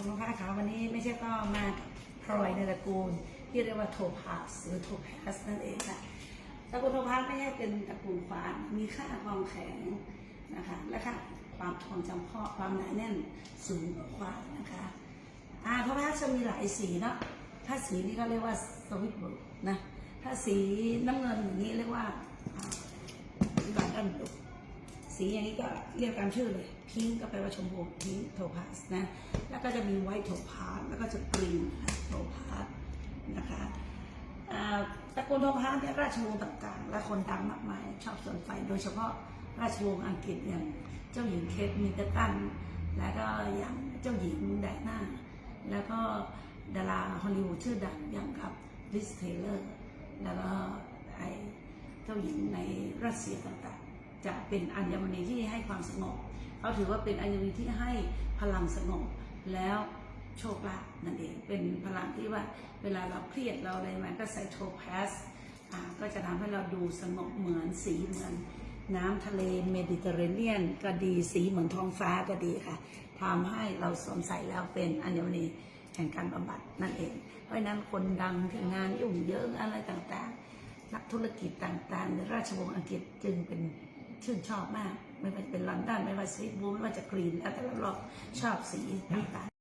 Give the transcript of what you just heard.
ของน้องพาขาววันนี้ไม่ใช่ก็มาพลอยในตระกูล ที่เรียกว่าโทพาสหรือโทพาสนั่นเองค่ะตระกูลโทพาสไม่ใช่เป็นตระกูลควานมีค่าความแข็งนะคะและค่าความทองจำเพาะความหนาแน่นสูงกว่าควานนะคะอ่าโทพาสจะมีหลายสีเนาะถ้าสีนี้ก็เรียกว่าสวิตเบิร์กนะถ้าสีน้ำเงินอย่างนี้เรียกว่า สีอย่างนี้ก็เรียกตามชื่อเลยพิงก็แปลว่าชมพูพิงโทพาสนะแล้วก็จะมีไวท์โทพาสแล้วก็จะกรีนโทพาสนะคะอ่าตระกูลโทพาสเนี่ยราชวงศ์ต่างๆ และคนดังมากมายชอบสนใจโดยเฉพาะราชวงศ์อังกฤษอย่างเจ้าหญิงเคทมิดเดิลตันแล้วก็อย่างเจ้าหญิงไดอาน่าแล้วก็ดาราฮอลลีวูดชื่อดังอย่างกับลิสเทเลอร์แล้วก็ไอเจ้าหญิงในรัสเซียต่าง จะเป็นอัญมณีที่ให้ความสงบเขาถือว่าเป็นอัญมณีที่ให้พลังสงบแล้วโชคลาภนั่นเองเป็นพลังที่ว่าเวลาเราเครียดเราอะไรมันก็ใส่โทแพสก็จะทำให้เราดูสงบเหมือนสีเหมือนน้ำทะเลเมดิเตอร์เรเนียนก็ดีสีเหมือนท้องฟ้าก็ดีค่ะทำให้เราสวมใส่แล้วเป็นอัญมณีแห่งการบำบัดนั่นเอง เพราะฉะนั้นคนดังที่งานยุ่งเยิงอะไรต่างๆ นักธุรกิจต่างๆ ในราชวงศ์อังกฤษจึงเป็น ชื่นชอบมาก ไม่ว่าจะเป็นลอนดอนไม่ว่าสีบูไม่ว่าจะกรีนแล้วแต่เรอบชอบสีต่าง